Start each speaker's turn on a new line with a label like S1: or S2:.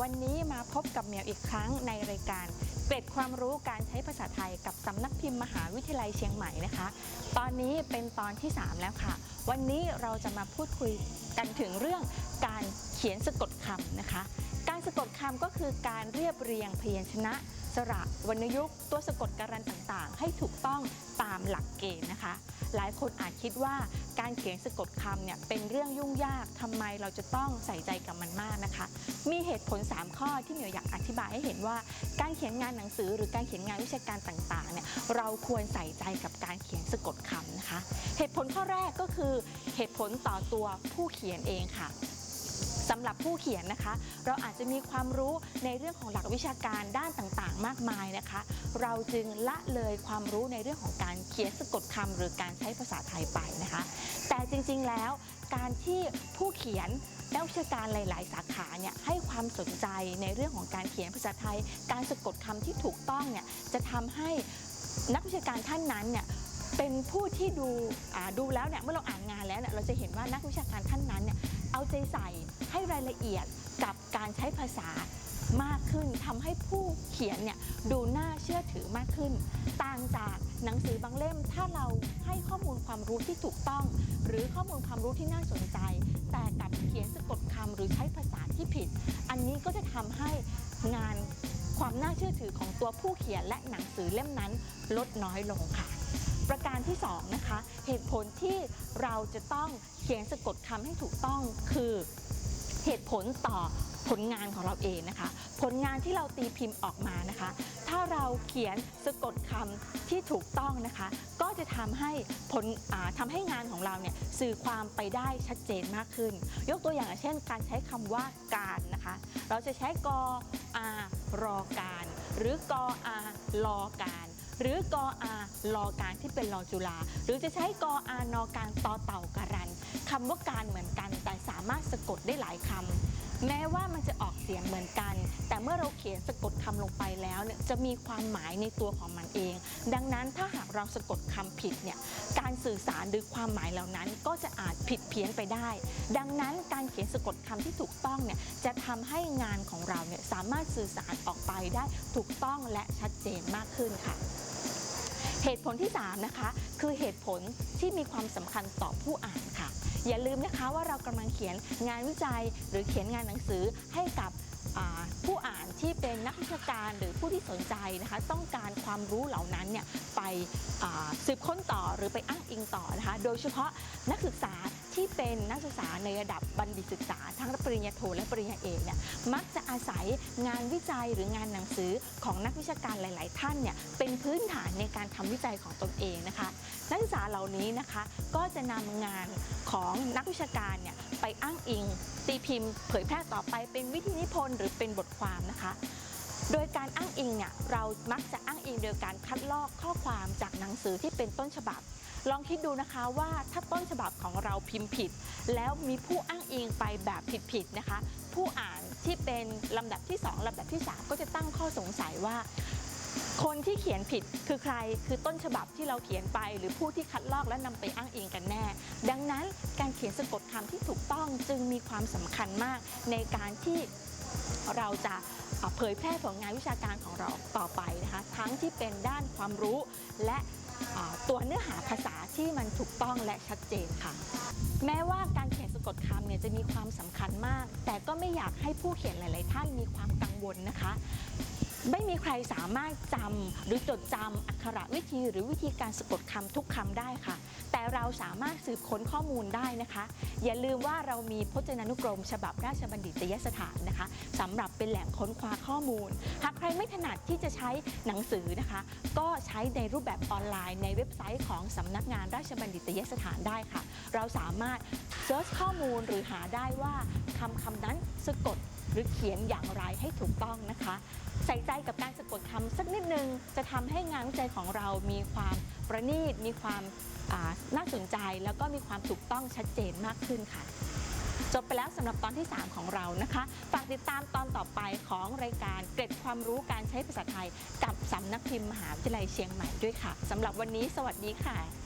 S1: วันนี้มาพบกับเหมียวอีกครั้งในรายการเกร็ดความรู้การใช้ภาษาไทยกับสำนักพิมพ์มหาวิทยาลัยเชียงใหม่นะคะ ตอนนี้เป็นตอนที่ 3 แล้วค่ะ วันนี้เราจะมาพูดคุยกันถึงเรื่องการเขียนสะกดคำนะคะ การสะกดคำก็คือการเรียบเรียงพยัญชนะ สระวรรณยุกต์ตัวสะกดการันต่างๆ ให้ถูกต้องตามหลักเกณฑ์นะคะ หลายคนอาจคิดว่าการเขียนสะกดคำเนี่ยเป็นเรื่องยุ่งยากทำไมเราจะต้องใส่ใจกับมันมากนะคะ มีเหตุผล 3 ข้อที่เหมียวอยากอธิบายให้เห็นว่า การเขียนงานหนังสือ หรือการเขียนงานวิชาการต่างๆเนี่ยเราควรใส่ใจกับการเขียนสะกดคำนะคะ เหตุผลข้อแรกก็คือเหตุผลต่อตัวผู้เขียนเองค่ะ สำหรับผู้เขียนนะคะ เราอาจจะมีความรู้ในเรื่องของหลักวิชาการด้านต่างๆ มากมายนะคะ เราจึงละเลยความรู้ในเรื่องของการเขียนสะกดคำหรือการใช้ภาษาไทยไปนะคะ แต่จริงๆแล้วการที่ผู้เขียนนักวิชาการหลาย ๆ สาขาเนี่ยให้ความสนใจในเรื่องของการเขียนภาษาไทย การสะกดคำที่ถูกต้องเนี่ยจะทำให้นักวิชาการท่านนั้นเนี่ย เป็นผู้ที่ดูดูแล้วเนี่ยเมื่อเราอ่านงานแล้วเนี่ยเราจะเห็นว่านักวิชาการท่านนั้นเนี่ยเอาใจใส่ให้รายละเอียดกับการใช้ภาษามากขึ้นทำให้ผู้เขียนเนี่ยดูน่าเชื่อถือมากขึ้น ต่างจากหนังสือบางเล่ม ถ้าเราให้ข้อมูลความรู้ที่ถูกต้อง หรือข้อมูลความรู้ที่น่าสนใจ แต่กับเขียนสะกดคำหรือใช้ภาษาที่ผิด อันนี้ก็จะทำให้งานความน่าเชื่อถือของตัวผู้เขียนและหนังสือเล่มนั้นลดน้อยลงค่ะ ประการที่2นะคะเหตุผลที่เราจะต้องเขียนสะกดคำให้ถูกต้องคือเหตุผลต่อผลงานของเราเองนะคะ ผลงานที่เราตีพิมพ์ออกมานะคะ ถ้าเราเขียนสะกดคำที่ถูกต้องนะคะ ก็จะทำให้ผลอ่าทำให้งานของเราเนี่ยสื่อความไปได้ชัดเจนมากขึ้น ยกตัวอย่างเช่น การใช้คำว่าการนะคะ เราจะใช้กอารอการ หรือกออารอการ หรือกออารอการที่เป็นรอจุฬาหรือจะใช้กออานอการตอเต่าการันคำว่าการเหมือนกัน แต่สามารถสะกดได้หลายคำแม้ว่ามันจะออกเสียงเหมือนกัน แต่เมื่อเราเขียนสะกดคำลงไปแล้วเนี่ยจะมีความหมายในตัวของมันเอง ดังนั้นถ้าหากเราสะกดคำผิดเนี่ยการสื่อสารหรือความหมายเหล่านั้นก็จะอาจผิดเพี้ยนไปได้ ดังนั้นการเขียนสะกดคำที่ถูกต้องเนี่ยจะทำให้งานของเราเนี่ยสามารถสื่อสารออกไปได้ถูกต้องและชัดเจนมากขึ้นค่ะ เหตุผลที่ 3 นะคะ คือเหตุผลที่มีความสำคัญต่อผู้อ่านค่ะ อย่าลืมนะคะว่าเรากำลังเขียนงานวิจัย หรือเขียนงานหนังสือให้กับผู้อ่านที่เป็นนักวิชาการหรือผู้ที่สนใจนะคะต้องการความรู้เหล่านั้นเนี่ยไปสืบค้นต่อหรือไปอ้างอิงต่อนะคะโดยเฉพาะนักศึกษา ที่เป็นนักศึกษาในระดับบัณฑิตศึกษา ทั้งปริญญาโทและปริญญาเอกเนี่ยมักจะอาศัยงานวิจัยหรืองานหนังสือของนักวิชาการหลาย ๆ ท่านเนี่ยเป็นพื้นฐานในการทำวิจัยของตนเองนะคะนักศึกษาเหล่านี้นะคะก็จะนำงานของนักวิชาการเนี่ยไปอ้างอิง ตีพิมพ์ เผยแพร่ต่อไปเป็นวิทยนิพนธ์หรือเป็นบทความนะคะโดยการอ้างอิงเนี่ยเรามักจะอ้างอิงโดยการคัดลอกข้อความจากหนังสือที่เป็นต้นฉบับ ลองคิดดูนะคะว่าถ้าต้นฉบับของเราพิมพ์ผิด แล้วมีผู้อ้างอิงไปแบบผิดๆนะคะ ผู้อ่านที่เป็นลำดับที่ 2ลำดับที่ 3 ก็จะตั้งข้อสงสัยว่าคนที่เขียนผิดคือใครคือต้นฉบับที่เราเขียนไป หรือผู้ที่คัดลอกและนำไปอ้างอิงกันแน่ ดังนั้นการเขียนสะกดคำที่ถูกต้องจึงมีความสำคัญมาก ในการที่เราจะเผยแพร่ผลงานวิชาการของเราต่อไปนะคะทั้งที่เป็นด้านความรู้และ ตัวเนื้อหาภาษาที่มันถูกต้องและชัดเจนค่ะ แม้ว่าการเขียนสะกดคำเนี่ยจะมีความสำคัญมาก แต่ก็ไม่อยากให้ผู้เขียนหลาย ๆ ท่านมีความกังวลนะคะ ไม่มีใครสามารถจำหรือจดจำอักขระวิธีหรือวิธีการสะกดคำทุกคำได้ค่ะ แต่เราสามารถสืบค้นข้อมูลได้นะคะ อย่าลืมว่าเรามีพจนานุกรม ฉบับราชบัณฑิตยสถานนะคะสำหรับเป็นแหล่งค้นคว้าข้อมูล หากใครไม่ถนัดที่จะใช้หนังสือนะคะ ก็ใช้ในรูปแบบออนไลน์ในเว็บไซต์ของสำนักงานราชบัณฑิตยสถานได้ค่ะ เราสามารถเซิร์ชข้อมูลหรือหาได้ว่าคำคำนั้นสะกด หรือเขียนอย่างไรให้ถูกต้องนะคะ ใส่ใจกับการสะกดคำสักนิดนึง จะทำให้งานวิจัยของเรามีความประณีต มีความน่าสนใจ แล้วก็มีความถูกต้องชัดเจนมากขึ้นค่ะ จบไปแล้วสำหรับตอนที่ 3 ของเรานะคะ ฝากติดตามตอนต่อไปของรายการเกร็ดความรู้การใช้ภาษาไทย กับสำนักพิมพ์มหาวิทยาลัยเชียงใหม่ด้วยค่ะสำหรับวันนี้ สวัสดีค่ะ